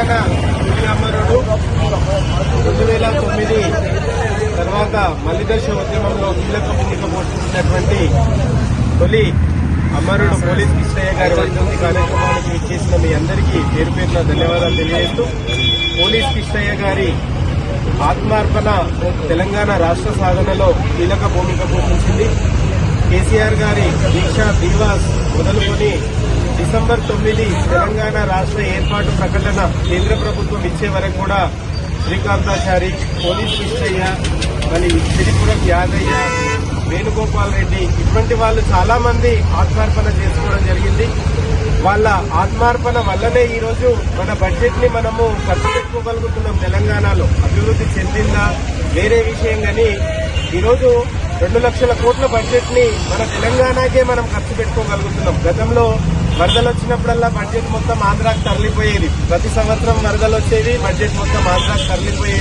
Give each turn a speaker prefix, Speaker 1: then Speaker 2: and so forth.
Speaker 1: తెలంగాణ తొలి అమరుడు రెండు వేల తొమ్మిది తర్వాత మల్లిదర్శ ఉద్యమంలో కీలక భూమిక పోషించినటువంటి తొలి అమరుడు పోలీస్ కృష్ణయ్య గారి వర్ధంతి కార్యక్రమానికి ఇచ్చేసిన మీ అందరికీ పేరు పేరున ధన్యవాదాలు తెలియజేస్తూ పోలీస్ కృష్ణయ్య గారి ఆత్మార్పణ తెలంగాణ రాష్ట్ర సాధనలో కీలక భూమిక పోషించింది. కేసీఆర్ గారి దీక్ష దీవాస్ మొదలుకొని డిసెంబర్ తొమ్మిది తెలంగాణ రాష్ట్ర ఏర్పాటు ప్రకటన కేంద్ర ప్రభుత్వం ఇచ్చే వరకు కూడా శ్రీకాంతాచారి పోలీస్ కృష్ణయ్య మరి సిరిపురం యాదయ్య వేణుగోపాల్ రెడ్డి ఇటువంటి వాళ్ళు చాలా మంది ఆత్మార్పణ చేసుకోవడం జరిగింది. వాళ్ళ ఆత్మార్పణ వల్లనే ఈరోజు మన బడ్జెట్ని మనము ఖర్చు పెట్టుకోగలుగుతున్నాం తెలంగాణలో. అభివృద్ధి చెందిందా? వేరే విషయం కానీ ఈరోజు రెండు లక్షల కోట్ల బడ్జెట్ని మన తెలంగాణకే మనం ఖర్చు పెట్టుకోగలుగుతున్నాం. గతంలో వరదలు వచ్చినప్పుడల్లా బడ్జెట్ మొత్తం ఆంధ్రాకి తరలిపోయేది. ప్రతి సంవత్సరం వరదలు వచ్చేది బడ్జెట్ మొత్తం ఆంధ్రాకి తరలిపోయేది